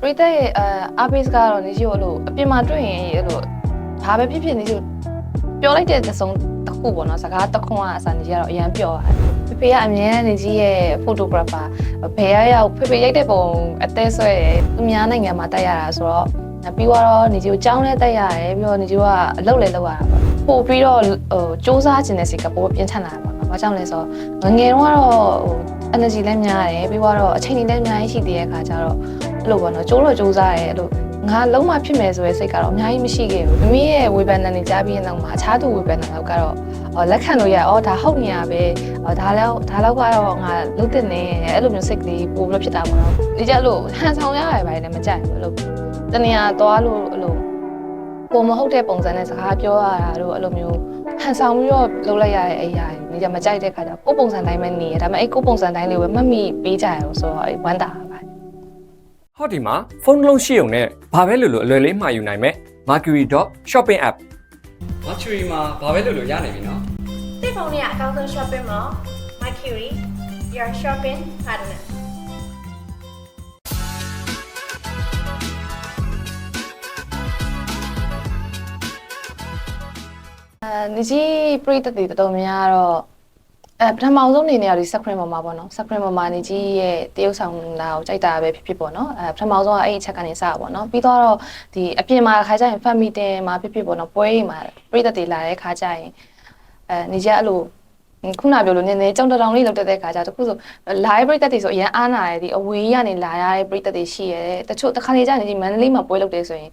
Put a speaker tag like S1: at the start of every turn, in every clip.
S1: ပရိသတ်ရဲ့အာအားပေးစကားကတော့နေရှိကိုအဲ့လိုအပြင်မှာတွေ့ရင်အဲ့လိုဘာပဲဖြစ်ဖြစ်နေရှိကိုပြောလိုက်တဲ့သစုံတစ်ခုပေါ့နော်စကားတစ်ခွန်းကအစနေရှိကတော့အရန်ပြောရတယ်ဖေဖေကအမြဲတမ်းနေကြီးရဲ့ photographer ဘယ်ရရောက်ဖေဖေရိုက်တဲ့ပုံအသေးဆွဲတယ်သူများနိုင်ငံမှာတက်ရတာဆိုတော့ပြီးတော့နေကြီးကိုကြောင်းလဲတက်ရတယ်ပြီးတော့နေကြီးကအလုပ်လည်းလုပ်ရတာပေါ့ပို့ပြီးတော့ဟိုစူးစမ်းခြင်းတဲ့စိတ်ကပိုပြင်းထန်လာတာပေါ့နော်ဘာကြောင့်လဲဆိုတော့ငငယ်တော့ကတော့ဟို energy လည်းများတယ်ပြီးတော့အချိန်ကြီးလည်းအများကြီးရှိသေးတဲ့အခါကျတော့ အဲ့လိုပေါ့နော်ကျိုးလို့စူးစားရဲအဲ့လိုငါလုံးမဖြစ်မယ်ဆိုတဲ့စိတ်ကတော့အများကြီးမရှိခဲ့ဘူး။မမီးရဲ့ဝေဖန်တဲ့နေကြားပြီးရင်တော့မှအခြားသူဝေဖန်တဲ့လောက်ကတော့အော်လက်ခံလို့ရအော်ဒါဟုတ်နေရပဲအော်ဒါလည်းဒါလောက်ကတော့ငါလုံးတင်နေအဲ့လိုမျိုးစိတ်ကလေးပို့ပြီးဖြစ်တာပေါ့နော်။ဒီကြလို့ဟန်ဆောင်ရရပါလေမကြိုက်ဘူးအဲ့လိုတနေရာသွားလို့အဲ့လိုပုံမဟုတ်တဲ့ပုံစံနဲ့စကားပြောရတာတို့အဲ့လိုမျိုးဟန်ဆောင်ပြီးတော့လုပ်လိုက်ရတဲ့အရာတွေနေကြမကြိုက်တဲ့ခါကျကိုယ်ပုံစံတိုင်းပဲနေရဒါပေမဲ့အဲ့ကိုယ်ပုံစံတိုင်းလေးပဲမှတ်မိပေးကြရအောင်ဆိုတော့အဲ့ဝမ်းတာပါ
S2: ဟောဒီမှာဖုန်းတစ်လုံးရှိုံနဲ့ဘာပဲလို့လို့အလွယ်လေးမှာယူနိုင်မယ် mercury.shopping app mercury မှာဘာပဲလို့လို့ရနေပြီနော်
S3: သိဖုန်းလေးကအကောင်းဆုံး shopping mall Mercury your shopping partner
S1: အဲနေကြီးပြိတ္တတွေတော်တော်များတော့ အဲပထမဆုံးနေနေရဒီ screen ပေါ်မှာပေါ့နော် screen ပေါ်မှာနေကြီးရဲ့တရုပ်ဆောင်လာကိုကြိုက်တာပဲဖြစ်ဖြစ်ပေါ့နော်အဲပထမဆုံးကအဲ့ဒီချက်ကနေစတာပေါ့နော်ပြီးတော့ဒီအပြင်မှာခါကျရင် fan meeting မှာဖြစ်ဖြစ်ပေါ့နော်ပွဲတွေမှာပြိတ္တတွေလာတဲ့ခါကျရင်အဲနေကြီးအဲ့လိုခုနပြောလို့နည်းနည်းကြောင်တောင်လေးလောက်တက်တဲ့ခါကျတခုဆို live ပြိတ္တတွေဆိုအရင်အားနာရဒီအဝေးကနေလာရတဲ့ပြိတ္တတွေရှိရတယ်တချို့တစ်ခါလေကျရင်ဒီမန္တလေးမှာပွဲလုပ်တယ်ဆိုရင်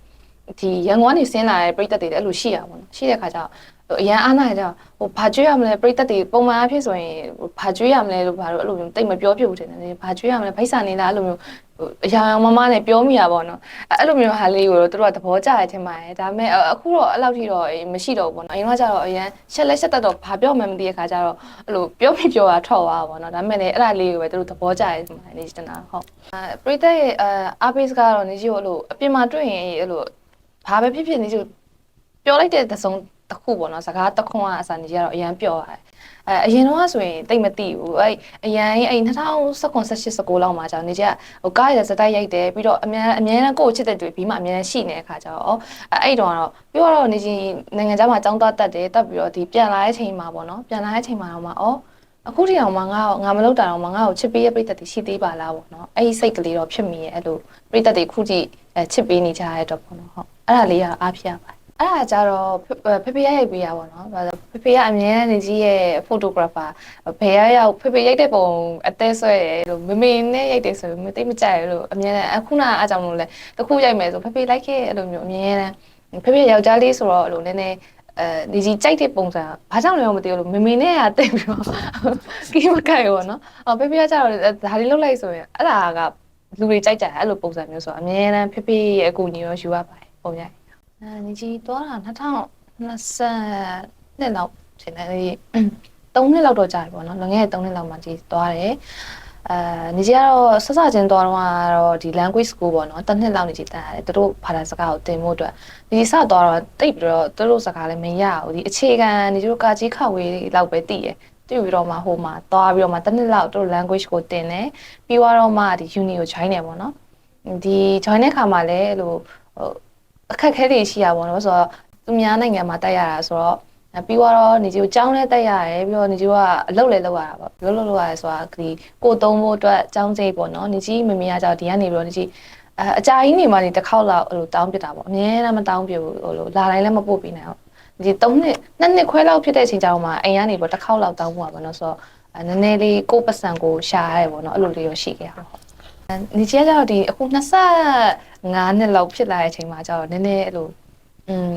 S1: ဒီရန်ကုန်ကနေဆင်းလာတဲ့ပြိတ္တတွေလည်းအဲ့လိုရှိရပါဘောနော်ရှိတဲ့ခါကျတော့ဟိုအရန်အားနာကြဟိုဘာကျွေးရမလဲပြိတက်တွေပုံမှန်အဖြစ်ဆိုရင်ဟိုဘာကျွေးရမလဲလို့ဘာလို့အဲ့လိုမျိုးတိတ်မပြောပြဘူးတင်တယ်ဘာကျွေးရမလဲဖိုက်စာနေလားအဲ့လိုမျိုးဟိုအရာရာမမနဲ့ပြောမိရပါတော့အဲ့အဲ့လိုမျိုးဟာလေးကိုတော့သူတို့ကသဘောကျတယ်ထင်ပါတယ်ဒါပေမဲ့အခုတော့အဲ့လောက်ထိတော့မရှိတော့ဘူးပေါ့နော်အရင်ကကျတော့အရန်ရှက်လက်ရှက်တက်တော့ဘာပြောမှမသိတဲ့ခါကျတော့အဲ့လိုပြောမိပြောတာထောက်သွားပါပေါ့နော်ဒါပေမဲ့လည်းအဲ့ဒါလေးကိုပဲသူတို့သဘောကျတယ်ထင်ပါတယ်နေစတနာဟုတ်အဲပြိတက်ရဲ့အဲအားပေးစကားတော့နေကြီးကိုအဲ့လိုအပြင်မှာတွေ့ရင်အဲ့လို ဘာပဲဖြစ်ဖြစ်နေကြီးကိုပြောလိုက်တဲ့သစုံတစ်ခုပေါ့နော်စကားတစ်ခွန်းကအစနေကြတော့အရန်ပြော့ရတယ်အဲအရင်တော့ဆိုရင်တိတ်မသိဘူးအဲအရန်အဲ2019 18 19လောက်မှာကျတော့နေကြဟိုကားရစတိုက်ရိုက်တယ်ပြီးတော့အများအများနဲ့ကိုယ့်ချစ်တဲ့တွေပြီးမှအများနဲ့ရှိနေတဲ့အခါကျတော့အဲအဲ့တော့တော့ပြီးတော့နေချင်းနိုင်ငံခြားမှာចောင်းသွားတက်တယ်တက်ပြီးတော့ဒီပြန်လာတဲ့ချိန်မှာပေါ့နော်ပြန်လာတဲ့ချိန်မှာတော့မှဩအခုထိအောင်မှငါ့ကိုငါမလုပ်တာတော့မှငါ့ကိုချစ်ပေးရဲ့ပြိတ္တတွေရှိသေးပါလားပေါ့နော်အဲ့ဒီစိတ်ကလေးတော့ဖြစ်မိရဲ့အဲ့လိုပြိတ္တတွေခုထိအဲချစ်ပေးနေကြရတဲ့တော့ပေါ့နော်ဟုတ် အဲ့ဒါလေးကအားဖြစ်ရပါတယ်အဲ့ဒါကြတော့ဖေဖေရရိုက်ပေးရပါတော့။ဘာလို့ဖေဖေကအမြဲတမ်းနေကြီးရဲ့ photographer ဘယ်ရရောက်ဖေဖေရိုက်တဲ့ပုံအသေးဆွဲတယ်လို့မမေနဲ့ရိုက်တယ်ဆိုရင်မသိမကြိုက်ဘူးလို့အမြဲတမ်းအခုနအားကြောင့်လို့လဲတခုရိုက်မယ်ဆိုဖေဖေလိုက်ခဲ့အဲ့လိုမျိုးအမြဲတမ်းဖေဖေယောက်ျားလေးဆိုတော့အဲ့လိုနည်းနည်းအဲဒီကြီးကြိုက်တဲ့ပုံစံဘာကြောင့်လဲမသိဘူးလို့မမေနဲ့ကတိတ်ပြီးတော့ကီးမကိုက်ဘောနော်။အော်ဖေဖေကကြတော့ဒါလေးလုတ်လိုက်ဆိုရင်အဲ့ဒါကလူတွေကြိုက်ကြတယ်အဲ့လိုပုံစံမျိုးဆိုတော့အမြဲတမ်းဖေဖေရဲ့အကူအညီရောယူရပါတယ် ပုံရိုက်အဲညီကြီးသွားတာ2020နှစ်လောက်ထင်တယ်လေ3နှစ်လောက်တော့ကြာပြီပေါ့နော်လွန်ခဲ့တဲ့3နှစ်လောက်မှကြီးသွားတယ်အဲညီကြီးကတော့ဆက်စချင်းသွားတော့ကတော့ဒီ language school ပေါ့နော်တစ်နှစ်လောက်ညီကြီးတက်ရတယ်သူတို့ဘာသာစကားကိုသင်ဖို့အတွက်ညီကြီးစသွားတော့တိတ်ပြီးတော့သူတို့စကားလည်းမရဘူးဒီအခြေခံညီတို့ကာကြီးခဝေးလောက်ပဲသိရတွေ့ပြီးတော့မှဟိုမှာသွားပြီးတော့မှတစ်နှစ်လောက်သူတို့ language ကိုသင်တယ်ပြီးတော့မှဒီ uni ကို join တယ်ပေါ့နော်ဒီ join တဲ့ခါမှာလည်းဟိုဟို အခက်အခဲတွေရှိရပါတော့ဆိုတော့သူများနိုင်ငံမှာတက်ရတာဆိုတော့ပြီးတော့နေကြီးကိုကြောင်းလဲတက်ရတယ်ပြီးတော့နေကြီးကအလုပ်လည်းလုပ်ရတာပေါ့ဘယ်လိုလုပ်လုပ်ရတယ်ဆိုတာဒီကိုသုံးဖို့အတွက်ကြောင်းစိတ်ပေါ့နော်နေကြီးမမေကကြောက်ဒီကနေပြီးတော့နေကြီးအအကြာကြီးနေမှနေတစ်ခေါက်လောက်အဲ့လိုတောင်းပြတာပေါ့အများနဲ့မတောင်းပြဘူးဟိုလိုလာတိုင်းလည်းမပို့ပေးနိုင်ဘူးဒီ3နှစ်2နှစ်ခွဲလောက်ဖြစ်တဲ့အချိန်ကျတော့မှအိမ်ကနေပြီးတစ်ခေါက်လောက်တောင်းဖို့ပါပေါ့နော်ဆိုတော့နည်းနည်းလေးကိုပတ်စံကိုရှာရတယ်ပေါ့နော်အဲ့လိုလေးရောရှိခဲ့ရပါဟုတ် နေကြီးကကျတော့ဒီအခု25နှစ်လောက်ဖြစ်လာတဲ့အချိန်မှာကျတော့နည်းနည်းအဲ့လိုอืม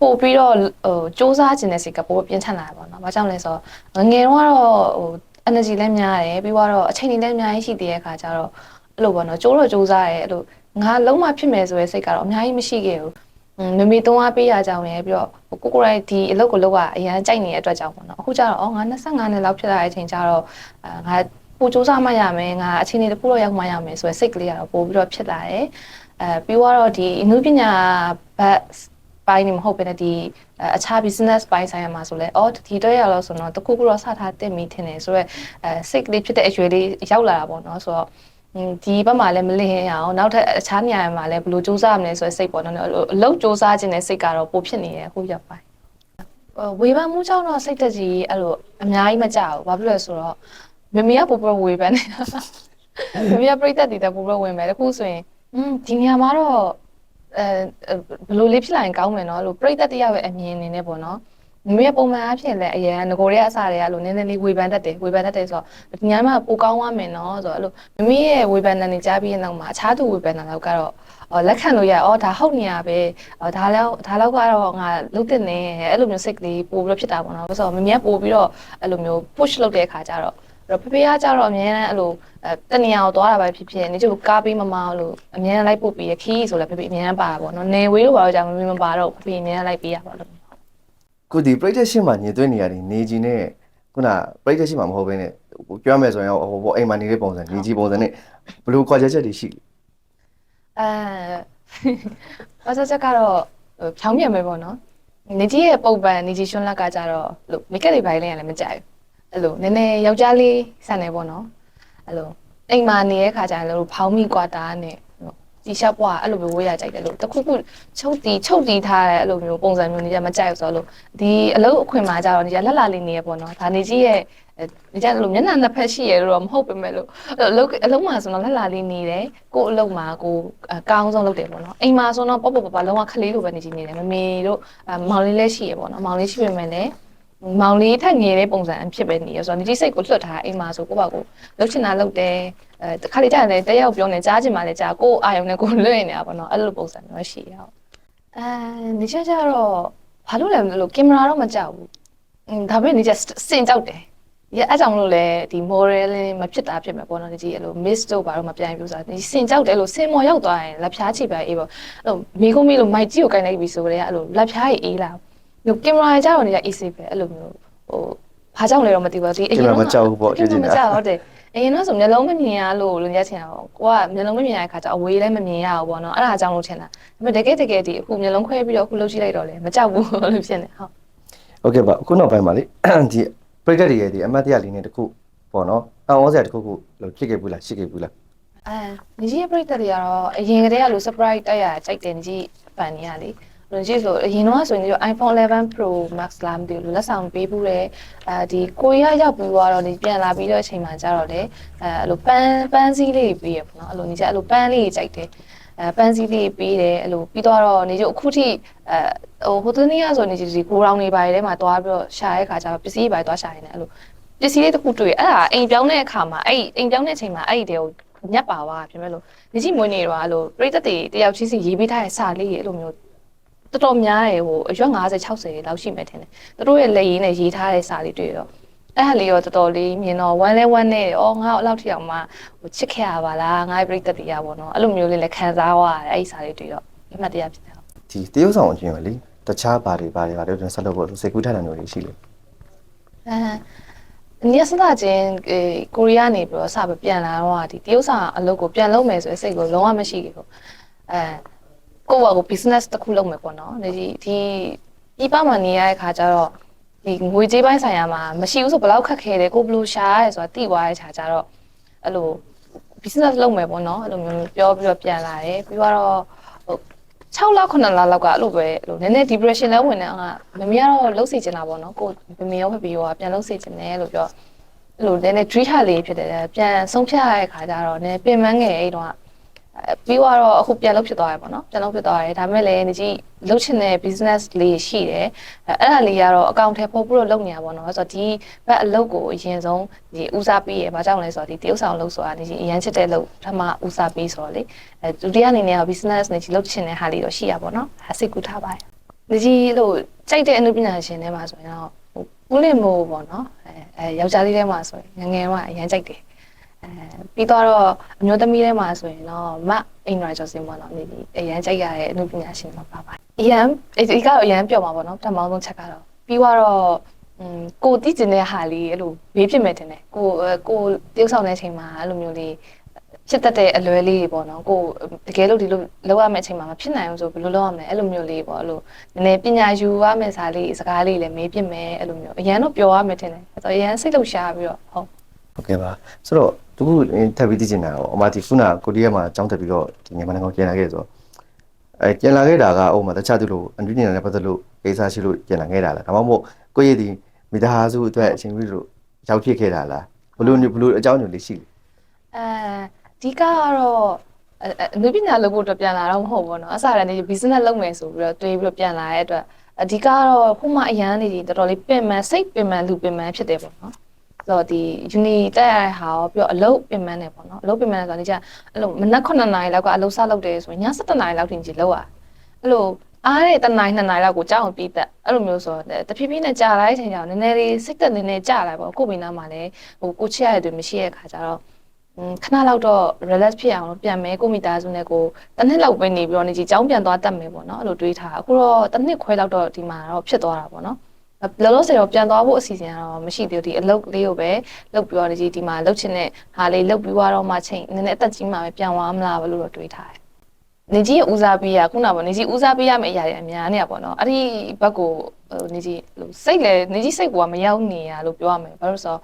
S1: ပို့ပြီးတော့ဟိုစ조사ကျင်တဲ့စိတ်ကပိုပြင်းထန်လာတယ်ပေါ့နော်။ဘာကြောင့်လဲဆိုတော့ငငယ်တော့ကတော့ဟို energy လည်းများတယ်ပြီးတော့အချိန်လည်းအများကြီးရှိသေးတဲ့အခါကျတော့အဲ့လိုပေါ့နော်။ကြိုးတော့စ조사ရဲအဲ့လိုငါလုံးဝဖြစ်မယ်ဆိုတဲ့စိတ်ကတော့အများကြီးမရှိခဲ့ဘူး။မမေသုံးအားပေးရကြအောင်လည်းပြီးတော့ကိုကိုရိုင်းဒီအလုပ်ကိုလုပ်ရအရန်ကြိုက်နေတဲ့အတွက်ကြောင့်ပေါ့နော်အခုကျတော့အော်ငါ25နှစ်လောက်ဖြစ်လာတဲ့အချိန်ကျတော့ငါ ပိုစူးစမ်းမှရမယ်ငါအချိန်လေးတစ်ခုတော့ရောက်မှရမယ်ဆိုတဲ့စိတ်ကလေးကတော့ပို့ပြီးတော့ဖြစ်လာတယ်အဲပြီးတော့ဒီအမှုပညာဘတ်ပိုင်းနေမဟုတ်ဘဲနဲ့ဒီအခြား business ပိုင်းဆိုင်ရာမှာဆိုလဲအော်ဒီတော့ရလို့ဆိုတော့တခုခုတော့စထားတင်မိထင်တယ်ဆိုတော့အဲစိတ်ကလေးဖြစ်တဲ့အရွယ်လေးရောက်လာတာပေါ့နော်ဆိုတော့อืมဒီဘက်မှာလည်းမလင်ရအောင်နောက်ထပ်အခြားနေရာမှာလည်းဘယ်လိုစူးစမ်းမလဲဆိုတဲ့စိတ်ပေါ့နော်အလုပ်စူးစမ်းခြင်းတဲ့စိတ်ကတော့ပိုဖြစ်နေရအခုရောက်ပိုင်းဝေဖန်မှုကြောင့်တော့စိတ်သက်ကြီးအဲ့လိုအများကြီးမကြဘူးဘာဖြစ်လဲဆိုတော့ မမေကပိုပိုဝေဖန်နေတာမမေကပြိသက်တည်တဲ့ပိုပိုဝင်မယ်တခုဆိုရင်อืมဒီနေရာမှာတော့အဲဘယ်လိုလေးဖြစ်လာရင်ကောင်းမယ်နော်အဲ့လိုပြိသက်တရားပဲအမြင်နေနေပေါ့နော်မမေကပုံမှန်အဖြစ်လည်းအရင်ငကိုရဲအစားတွေကအဲ့လိုနည်းနည်းလေးဝေဖန်တတ်တယ်ဝေဖန်တတ်တယ်ဆိုတော့ဒီညမှာပိုကောင်းသွားမယ်နော်ဆိုတော့အဲ့လိုမမေရဲ့ဝေဖန်တဲ့နေကြားပြီးရင်တော့မှအခြားသူဝေဖန်တာတော့ကတော့အော်လက်ခံလို့ရအော်ဒါဟုတ်နေရပဲအော်ဒါလည်းဒါတော့ကတော့ငါလုတ်တဲ့နေအဲ့လိုမျိုးစိတ်ကလေးပို့ပြီးတော့ဖြစ်တာပေါ့နော်ဆိုတော့မမေကပို့ပြီးတော့အဲ့လိုမျိုး push လုပ်တဲ့အခါကျတော့အဲ့ တော့ဖေဖေကကြတော့အများနဲ့အဲ့လိုအဲတနေရာကိုသွားတာပဲဖြစ်ဖြစ်နေကျကားပေးမမလို့အများနဲ့လိုက်ပို့ပြီးရခီးဆိုလည်းဖေဖေအများနဲ့ပါတာပေါ့နော်နေဝေးလို့ပါတော့ကြာမမေမပါတော့ဖေဖေအများနဲ့လိုက်ပေးရပါလို့
S4: ကိုဒီ practice မှာညင်သွင်းနေရတယ်နေကြီးနဲ့ခုန practice မှာမဟုတ်ဘဲနဲ့ဟိုပြောရမယ်ဆိုရင်ဟိုဘောအိမ်မှာနေတဲ့ပုံစံနေကြီးပုံစံနဲ့ဘယ်လိုခွာချက်ချက်တွေရှိလဲ
S1: အဲဘာသာချက်ကတော့ဟိုဖြောင်းပြန်ပဲပေါ့နော်နေကြီးရဲ့ပုံပံနေကြီးရွှွန်းလက်ကကြတော့လို့မိတ်ကပ်တွေပိုင်းလေးရလည်းမကြိုက်ဘူး အဲ့လိုနည်းနည်းယောက်ျားလေးဆန်နေပေါ့နော်အဲ့လိုအိမ်မှာနေတဲ့ခါကျရင်လို့ဖောင်းမိကွာတာနဲ့တီရှပ်ပွားအဲ့လိုမျိုးဝေးရကြိုက်တယ်လို့တခုခုချုပ်တီချုပ်တီထားတဲ့အဲ့လိုမျိုးပုံစံမျိုးနေကြမကြိုက်ဘူးဆိုတော့လို့ဒီအလုပ်အခွင့်မှာကြတော့နေကြလက်လာလေးနေရပေါ့နော်ဒါနေကြီးရဲ့နေကြလို့မျက်နှာနှစ်ဖက်ရှိရလို့တော့မဟုတ်ပေမဲ့လို့အလုပ်အလုပ်မှာဆိုတော့လက်လာလေးနေတယ်ကို့အလုပ်မှာကိုအကောင်းဆုံးလုပ်တယ်ပေါ့နော်အိမ်မှာဆိုတော့ပေါ့ပေါ့ပေါ့ပေါ့လုံးဝခလေးလိုပဲနေကြည့်နေတယ်မမေတို့မောင်လေးလည်းရှိရပေါ့နော်မောင်လေးရှိပေမဲ့လည်း မောင်လေးထက်ငယ်တဲ့ပုံစံအဖြစ်ပဲနေရဆိုတော့နေကြီးစိတ်ကိုလွတ်ထားအိမ်မှာဆိုကိုယ့်ဘာကိုလှုပ်ချင်တာလုပ်တယ်အဲတခါလေကြာတယ်တယောက်ပြောနေကြားချင်မှလည်းကြားကို့အာယုံနဲ့ကိုလွတ်နေတာပေါ့နော်အဲ့လိုပုံစံမျိုးရှိရအောင်အဲနေချာကြတော့ဘာလို့လဲမလို့ကင်မရာတော့မကြောက်ဘူးအင်းဒါပေမဲ့နေချာစင်ကြောက်တယ်ဒီအဲ့ကြောင့်မလို့လဲဒီ modeling မဖြစ်တာဖြစ်မယ်ပေါ့နော်ဒီအဲ့လို miss တို့ဘာလို့မပြိုင်ဘူးဆိုတာဒီစင်ကြောက်တယ်လို့စင်မော်ရောက်သွားရင်လက်ဖြားချိပဲအေးပေါ့အဲ့လိုမိကုံးမိလို့မိုက်ကြီးကိုကိုင်လိုက်ပြီဆိုကြတဲ့အဲ့လိုလက်ဖြားကြီးအေးလာ ဒီကင်မရာကြတော့နေကြ easy ပဲအဲ့လိုမျိုးဟိုဘာကြောင့်လဲတော့မသိပါဘူးဒီ
S4: ကင်မရာမကြောက်ဘူးပေါ့
S1: ကင်မရာမကြောက်ဟုတ်တယ်အရင်တော့ဆိုမျက်လုံးမမြင်ရလို့လူညက်ချင်တာပေါ့ကိုကမျက်လုံးမမြင်ရတဲ့ခါကျအဝေးလည်းမမြင်ရဘူးပေါ့နော်အဲ့ဒါအကြောင်းလို့ထင်တာဒါပေမဲ့တကယ်တကယ်ဒီအခုမျက်လုံးခွဲပြီးတော့အခုလှုပ်ကြည့်လိုက်တော့လေမကြောက်ဘူးလို့ဖြစ်နေဟုတ်
S4: โอเคပါအခုနောက်ပိုင်းမှာလေဒီ practice တွေရဲ့ဒီအမတ်တရားလေးနဲ့တခုပေါ့နော်အအောင်စရာတခုခုလို့ဖြစ်ခဲ့ဘူးလားရှိခဲ့ဘူးလား
S1: အဲညီကြီးရဲ့ပြိတ္တတွေကတော့အရင်ကတည်းကလို့ surprise တက်ရကြိုက်တယ်ညီကြီးပန်နေရလေ ညီကြီးဆိုအရင်တော့ဆိုရင်ဒီ iPhone 11 Pro Max လာမသိဘူးလက်ဆောင်ပေးဘူးတယ်အဲဒီကိုရီးယားရောက်ပြီးတော့ဒီပြန်လာပြီးတော့အချိန်မှကျတော့လေအဲအဲ့လိုပန်းပန်းစည်းလေးပေးရပေါ့နော်အဲ့လိုညီကြီးအဲ့လိုပန်းလေးကြိုက်တယ်အဲပန်းစည်းလေးပေးတယ်အဲ့လိုပြီးတော့ညီကြီးအခုထိအဲဟိုဟိုတနေ့ကဆိုညီကြီးဒီကိုရောင်နေပါတယ်ထဲမှာသွားပြီးတော့ရှာရဲခါကျတော့ပစ္စည်းတွေပါသွားရှာနေတယ်အဲ့လိုပစ္စည်းလေးတစ်ခုတွေ့အဲ့ဒါအိမ်ပြောင်းတဲ့အခါမှာအဲ့အိမ်ပြောင်းတဲ့အချိန်မှာအဲ့ဒီတဲကိုညက်ပါသွားပြင်မဲ့လို့နေကြီးမွေးနေတော့အဲ့လိုပြိသက်တွေတယောက်ချင်းစီရေးပေးထားတဲ့စာလေးတွေအဲ့လိုမျိုး တော်တော်များတယ်ဟိုအရွက်50 60လောက်ရှိမှထင်တယ်သူတို့ရဲ့လက်ရည်နဲ့ရေးထားတဲ့စာလေးတွေ့တော့အဲ့ဟာလေးရောတော်တော်လေးမြင်တော့ဝမ်းလဲဝမ်းနေတယ်အော်ငါ့ကိုအဲ့လောက်ထိအောင်မှဟိုချစ်ခဲ့ရပါလားငါ့ပြိသက်တရားပေါ့နော်အဲ့လိုမျိုးလေးလည်းခံစားသွားရတယ်အဲ့ဒီစာလေးတွေ့တော့အမှတ်တရဖြစ်တယ်
S4: ဒီတရုပ်ဆောင်အချင်းရောလေတခြားဘာတွေဘာတွေဘာတွေတော့ဆက်လုပ်ဖို့စိတ်ကူးထားတာမျိုးတွေရှိလေ
S1: အဲညစလာချင်းအဲကိုရီးယားနေပြီးတော့စပဲပြန်လာတော့ဒီတရုတ်စာအလုပ်ကိုပြန်လုပ်မယ်ဆိုတဲ့စိတ်ကိုလုံးဝမရှိဘူးအဲ ကိုယ့်ဘာကို business တစ်ခုလုပ်မယ်ပေါ့နော်ဒီဒီဒီပမာနေရတဲ့ခါကျတော့ဒီငွေကြေးပိုင်းဆိုင်ရာမှာမရှိဘူးဆိုဘယ်လောက်ခက်ခဲတယ်ကိုဘယ်လိုရှာရလဲဆိုတာသိသွားတဲ့ခါကျတော့အဲ့လို business လုပ်မယ်ပေါ့နော်အဲ့လိုမျိုးပြောပြီးတော့ပြန်လာတယ်ပြီးတော့ဟို6လ9လလောက်ကအဲ့လိုပဲအဲ့လိုနည်းနည်း depression လဲဝင်နေအောင်ကမမေကတော့လှုပ်စီချင်တာပေါ့နော်ကိုမမေရောဖဖေရောကပြန်လှုပ်စီချင်တယ်လို့ပြောအဲ့လိုနည်းနည်း dream ဟာလေးဖြစ်တယ်ပြန်ဆုံးဖြတ်ရတဲ့ခါကျတော့နည်းပြင်ပန်းငယ်အဲ့တော့အဲ ပြီးတော့အခုပြန်လှုပ်ဖြစ်သွားရပေါ့နော်ပြန်လှုပ်ဖြစ်သွားရတယ်ဒါပေမဲ့လည်းဒီကြီးလှုပ်ချင်တဲ့ business လေးရှိတယ်အဲအဲ့ဒါလေးကတော့အကောင့်ထဲပို့ပြီးတော့လုပ်နေတာပေါ့နော်ဆိုတော့ဒီဘက်အလုပ်ကိုအရင်ဆုံးဒီဦးစားပေးရဘာကြောင့်လဲဆိုတော့ဒီတရုပ်ဆောင်လုပ်ဆိုတာဒီကြီးအရန်ချစ်တဲ့လုပ်ပထမဦးစားပေးဆိုတော့လေအဲဒုတိယအနေနဲ့က business နဲ့ကြီးလုပ်ချင်တဲ့ဟာလေးတော့ရှိရပါတော့အဲစိတ်ကူးထားပါတယ်ဒီကြီးလို့ကြိုက်တဲ့အနုပညာရှင်တွေမှာဆိုရင်တော့ဟိုဦးလင်မိုးပေါ့နော်အဲအဲယောက်ျားလေးတွေမှာဆိုရင်ငယ်ငယ်ကအရန်ကြိုက်တယ် အဲပြီးတော့အမျိုးသမီးတွေမှာဆိုရင်တော့မအင်ဒရာကျော်စင်ပေါ့နော်ဒီအရန်ကြိုက်ရတဲ့အနုပညာရှင်မှာပါပါတယ်အရန်ဒီကတော့အရန်ပြောမှာပေါ့နော်ပထမဆုံးချက်ကတော့ပြီးတော့อืมကိုတည်ကျင်တဲ့ဟာလေးအဲ့လိုဘေးဖြစ်မဲ့တင်တယ်ကိုကိုတယောက်ဆောင်တဲ့အချိန်မှာအဲ့လိုမျိုးလေးဖြစ်တတ်တဲ့အလွဲလေးတွေပေါ့နော်ကိုတကယ်လို့ဒီလိုလောက်ရမယ့်အချိန်မှာမဖြစ်နိုင်ဘူးဆိုဘယ်လိုလုပ်ရမလဲအဲ့လိုမျိုးလေးပေါ့အဲ့လိုနည်းနည်းပညာယူရမယ့်စာလေးစကားလေးလည်းမေးပြမယ်အဲ့လိုမျိုးအရန်တော့ပြောရမယ်တင်တယ်အဲ့တော့အရန်စိတ်လှုပ်ရှားပြီးတော့ဟုတ်
S4: ဟုတ်ကဲ့ပါဆိုတော့တခုထပ်ပြီးသိချင်တာရောအမဒီခုနကိုရီးယားမှာကျောင်းတက်ပြီးတော့ဒီမြန်မာနိုင်ငံကိုပြန်လာခဲ့ဆိုတော့အဲပြန်လာခဲ့တာကအိုမတခြားသူလို့အန်ဒရီနေနဲ့ပတ်သက်လို့ကိစ္စရှိလို့ပြန်လာခဲ့တာလားဒါမှမဟုတ်ကိုယ့်ရဲ့ဒီမိသားစုအတွက်အချိန်ပြီးလို့ရောက်ဖြစ်ခဲ့တာလားဘလို့ဘလို့အကြောင်းညွှန်လေးရှိလဲ
S1: အဲဒီကတော့အဲအဲအနုပညာလုပ်ဖို့အတွက်ပြန်လာတော့မဟုတ်ဘူးเนาะအစတည်းနေ business လုပ်မယ်ဆိုပြီးတော့တွေးပြီးတော့ပြန်လာတဲ့အတွက်အဓိကတော့ခုမှအရန်နေကြီးတော်တော်လေးပင်ပန်းစိတ်ပင်ပန်းလူပင်ပန်းဖြစ်တယ်ပေါ့နော်ဆို တော့ဒီ uni တက်ရတဲ့ဟာရောပြီးတော့အလုပ်ပြင်ပန်းတယ်ပေါ့နော်အလုပ်ပြင်ပန်းတယ်ဆိုတာဒီကျအဲ့လိုမနက်9နာရီလောက်ကအလုပ်စလုပ်တယ်ဆိုရင်ည7နာရီလောက်တင်ကြီးလောက်อ่ะအဲ့လိုအားတဲ့တနိုင်နှစ်နိုင်လောက်ကိုကြောက်အောင်ပြီးသက်အဲ့လိုမျိုးဆိုတော့တဖြည်းဖြည်းနဲ့ကြာလာတဲ့အချိန်ကျတော့နည်းနည်းလေးစိတ်သက်နည်းနည်းကြာလာပေါ့ကိုမိနာမှာလည်းဟိုကိုချစ်ရတဲ့သူမရှိတဲ့ခါကျတော့ခဏလောက်တော့ relax ဖြစ်အောင်ပြန်မယ်ကိုမိသားစုနဲ့ကိုတနစ်လောက်ပဲနေပြီးတော့နေကြီးကြောင်းပြန်သွားတတ်မယ်ပေါ့နော်အဲ့လိုတွေးထားအခုတော့တနစ်ခွဲလောက်တော့ဒီမှာတော့ဖြစ်သွားတာပေါ့နော် လောလောဆယ်တော့ပြန်သွားဖို့အစီအစဉ်ကတော့မရှိသေးဘူးဒီအလုပ်လေးကိုပဲလုပ်ပြီးတော့နေကြီးဒီမှာလုပ်ချင်တဲ့ဟာလေးလုပ်ပြီးသွားတော့မှချိန်နည်းနည်းအသက်ကြီးမှပဲပြန်သွားမလားဘလို့တော့တွေးထားတယ်နေကြီးရဲ့ဦးစားပေးရခုနကပေါ့နေကြီးဦးစားပေးရမယ့်အရာတွေအများနေတာပေါ့နော်အဲ့ဒီဘက်ကိုဟိုနေကြီးဟိုစိတ်လေနေကြီးစိတ်ကမရောက်နေရလို့ပြောရမယ်ဘာလို့လဲဆိုတော့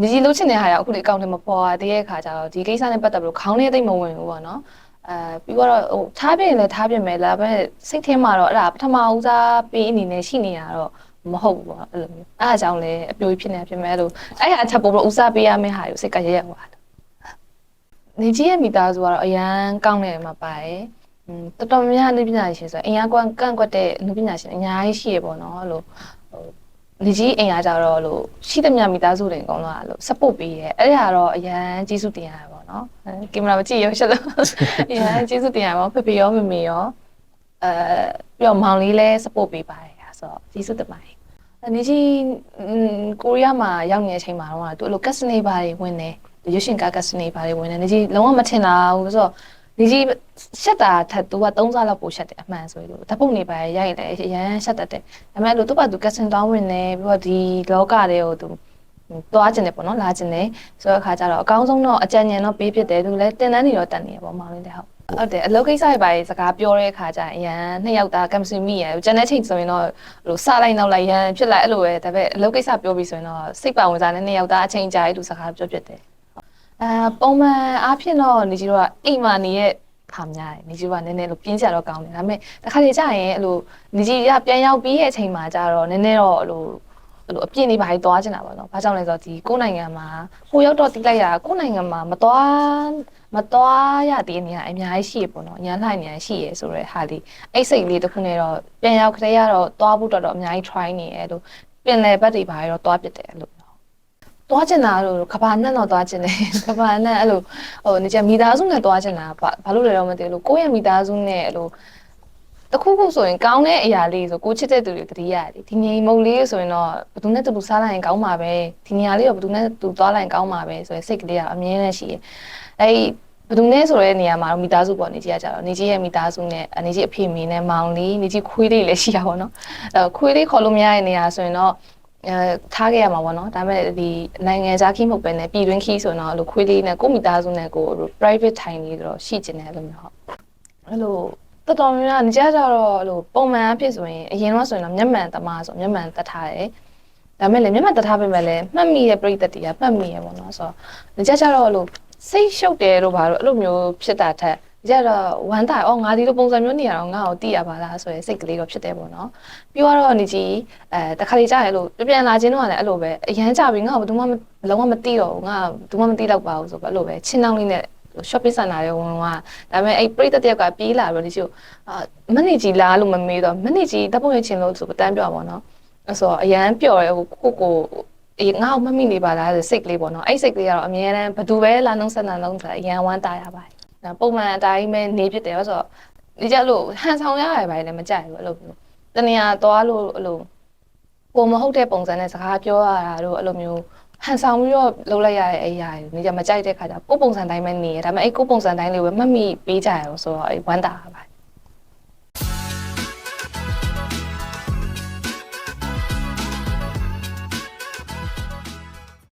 S1: မြကြီးလှုပ်ချင်တဲ့ဟာရအခုလေအကောင့်ထဲမှာပေါ်လာတဲ့အခါကျတော့ဒီကိစ္စနဲ့ပတ်သက်ပြီးခေါင်းထဲသိမ့်မဝင်ဘူးပေါ့နော်အဲပြီးတော့ဟိုထားပြင်လည်းထားပြင်မယ်လားပဲစိတ်ထဲမှာတော့အဲ့ဒါပထမဦးစားပေးအနေနဲ့ရှိနေရတော့ မဟုတ်ဘူးပေါ့အဲ့လိုမျိုးအဲ့အကြောင်းလည်းအပြိုကြီးဖြစ်နေဖြစ်မဲ့လို့အဲ့ဟာအချက်ပို့ပြီးဦးစားပေးရမယ့်ဟာကိုစိတ်ကရက်ရက်သွားတယ်နေကြီးရဲ့မိသားစုကတော့အရန်ကောင်းတယ်မှာပါတယ်อืมတော်တော်များများအနုပညာရှင်ဆိုရင်အင်အားကွက်ကန့်ကွက်တဲ့အနုပညာရှင်အများကြီးရှိရပေါ့နော်အဲ့လိုဟိုလူကြီးအိမ်အားကြတော့လို့ရှိသမျှမိသားစုတွေအကုန်လုံးကလို့ support ပေးရဲအဲ့ဒါတော့အရန်ကျေးဇူးတင်ရတယ်ပေါ့နော်အဲကင်မရာမကြည့်ရောရှက်လို့အရန်ကျေးဇူးတင်ရပါဖေဖေရောမမေရောအဲပြီးတော့မောင်လေးလည်း support ပေးပါတယ်ဆိုတော့ကျေးဇူးတင်ပါတယ် အနေကြီးကိုရီးယားမှာရောက်နေတဲ့အချိန်မှာတော့သူအဲ့လိုကက်စနေပါတွေဝင်တယ်ရွှေရှင်ကာကက်စနေပါတွေဝင်တယ်နေကြီးလုံးဝမထင်တာဘူးဆိုတော့နေကြီးရှက်တာထက်သူက3စားလောက်ပိုရှက်တယ်အမှန်ဆိုလို့ဓာတ်ပုံနေပါရိုက်တယ်အရန်ရှက်တတ်တယ်ဒါပေမဲ့လို့သူ့ဘာသူကက်စင်တောင်းဝင်တယ်ပြီးတော့ဒီလောကတွေကိုသူသွားကျင်တယ်ပေါ့နော်လာကျင်တယ်ဆိုတော့အခါကျတော့အကောင်းဆုံးတော့အကြံဉာဏ်တော့ပေးဖြစ်တယ်သူလည်းတင်တန်းနေတော့တက်နေရပေါ့မောင်လေးတဲ့ဟုတ် ဟုတ်တယ်အလုပ်ကိစ္စတွေပါစကားပြောတဲ့အခါကျရင်အရန်နှစ်ယောက်သားကမ်စင်မိရကျန်တဲ့ချိန်ဆိုရင်တော့ဟိုစလိုက်နောက်လိုက်ရန်ဖြစ်လိုက်အဲ့လိုပဲဒါပေမဲ့အလုပ်ကိစ္စပြောပြီးဆိုရင်တော့စိတ်ပါဝင်စားတဲ့နှစ်ယောက်သားအချိန်ကြာရေးသူစကားပြောဖြစ်တယ်အဲပုံမှန်အားဖြင့်တော့နေကြီးတို့ကအိမ်မာနေရဲ့ခါများတယ်နေကြီးကနည်းနည်းလို့ပြင်းကြတော့ကောင်းတယ်ဒါပေမဲ့တစ်ခါလေကြာရင်အဲ့လိုနေကြီးကပြန်ရောက်ပြီးရဲ့အချိန်မှာကျတော့နည်းနည်းတော့အဲ့လို အဲ့လိုအပြည့်နေပါပြီးသွားချင်တာပေါ့နော်။ဘာကြောင့်လဲဆိုတော့ဒီကိုယ်နိုင်ငံမှာဟိုရောက်တော့တီးလိုက်ရကိုယ်နိုင်ငံမှာမသွားမသွားရတဲ့နေရာအများကြီးရှိရပေါ့နော်။ညာလှိုင်နေရာရှိရဆိုတော့ဟာလေးအိတ်စိတ်လေးတစ်ခုနဲ့တော့ပြန်ရောက်ခတဲ့ရတော့သွားဖို့တော့တော့အများကြီး try နေရဲလို့ပြင်လေဘက်တွေပါတော့သွားပစ်တယ်အဲ့လိုသွားချင်တာလို့ကဘာနဲ့တော့သွားချင်တယ်ကဘာနဲ့အဲ့လိုဟိုနေချင်မိသားစုနဲ့သွားချင်တာဘာဘာလို့လဲတော့မသိဘူးလို့ကိုယ့်ရဲ့မိသားစုနဲ့အဲ့လို တခုခုဆိုရင်ကောင်းတဲ့အရာလေးဆိုကိုချစ်တဲ့သူတွေတတိရတယ်ဒီငိမ်မုံလေးဆိုရင်တော့ဘယ်သူနဲ့တူတူစားလိုက်ရင်ကောင်းမှာပဲဒီနေရာလေးတော့ဘယ်သူနဲ့တူသွားလိုက်ရင်ကောင်းမှာပဲဆိုရင်စိတ်ကလေးကအမြဲတမ်းရှိတယ်အဲ့ဘယ်သူနဲ့ဆိုတဲ့နေရာမှာတော့မိသားစုပေါ့နေကြီးကကြတော့နေကြီးရဲ့မိသားစုနဲ့နေကြီးအဖေမေနဲ့မောင်လေးနေကြီးခွေးလေးလည်းရှိတာပေါ့နော်အဲခွေးလေးခေါ်လို့မရတဲ့နေရာဆိုရင်တော့အဲထားခဲ့ရမှာပေါ့နော်ဒါပေမဲ့ဒီနိုင်ငံခြားခီးမဟုတ်ပဲねပြည်တွင်းခီးဆိုရင်တော့အဲ့လိုခွေးလေးနဲ့ကိုမိသားစုနဲ့ကို private time လေးတော့ရှိကျင်တယ်အဲ့လိုမျိုးဟုတ်အဲ့လို တော်တော်များများနေကြကြတော့အဲ့လိုပုံမှန်အဖြစ်ဆိုရင်အရင်တော့ဆိုရင်တော့မျက်မှန်သမားဆိုမျက်မှန်တတ်ထားတယ်ဒါပေမဲ့လည်းမျက်မှန်တတ်ထားပေမဲ့လည်းမှတ်မိရဲ့ပြိတ္တတွေကမှတ်မိရဲ့ပေါ့နော်ဆိုတော့နေကြကြတော့အဲ့လိုစိတ်ရှုပ်တယ်လို့ဘာလို့အဲ့လိုမျိုးဖြစ်တာထက်ကြတော့ဝမ်းတာအော်ငါဒီလိုပုံစံမျိုးနေရတော့ငါ့ကိုသိရပါလားဆိုရယ်စိတ်ကလေးတော့ဖြစ်တယ်ပေါ့နော်ပြီးတော့နေကြီးအဲတခါလေကြာရလို့ပြန်လာခြင်းတော့လည်းအဲ့လိုပဲအရန်ကြပြီးငါ့ကိုဘယ်သူမှလုံးဝမသိတော့ဘူးငါဘယ်သူမှမသိတော့ပါဘူးဆိုတော့အဲ့လိုပဲချင်းနှောင်းလေးနဲ့ shopping center တွေဝင်သွားဒါပေမဲ့အဲ့ပရိသတ်တယောက်ကပြေးလာပြီးတော့ဒီချိုအာမနေကြီးလားလို့မမေးတော့မနေကြီးတပ်ပုံရချင်းလို့ဆိုတန်းပြောပါတော့အဲ့ဆိုအရန်ပျော်ရဲဟိုကိုကိုအေးငါ့ကိုမမိနေပါလားဆိုစိတ်ကလေးပေါ့နော်အဲ့စိတ်ကလေးကတော့အမြဲတမ်းဘသူပဲလာနှုံးဆက်နှံလုံးဆိုအရန်ဝမ်းတာရပါတယ်ပုံမှန်အတိုင်းပဲနေဖြစ်တယ်ဆိုတော့ဒီကြလို့ဟန်ဆောင်ရရပါလေမကြိုက်ဘူးအဲ့လိုမျိုးတနေရာသွားလို့အဲ့လိုကိုမဟုတ်တဲ့ပုံစံနဲ့စကားပြောရတာတို့အဲ့လိုမျိုး ဟန်ဆောင်ပြီးတော့လှုပ်လိုက်ရတဲ့အရာတွေနေကြမကြိုက်တဲ့ခါကျကိုယ်ပုံစံတိုင်းပဲနေရဒါပေမဲ့အဲ့ကိုယ်ပုံစံတိုင်းလေးပဲမှတ်မိပေးကြရအောင်ဆိုတော့အဲ့ဝမ်းတာပါ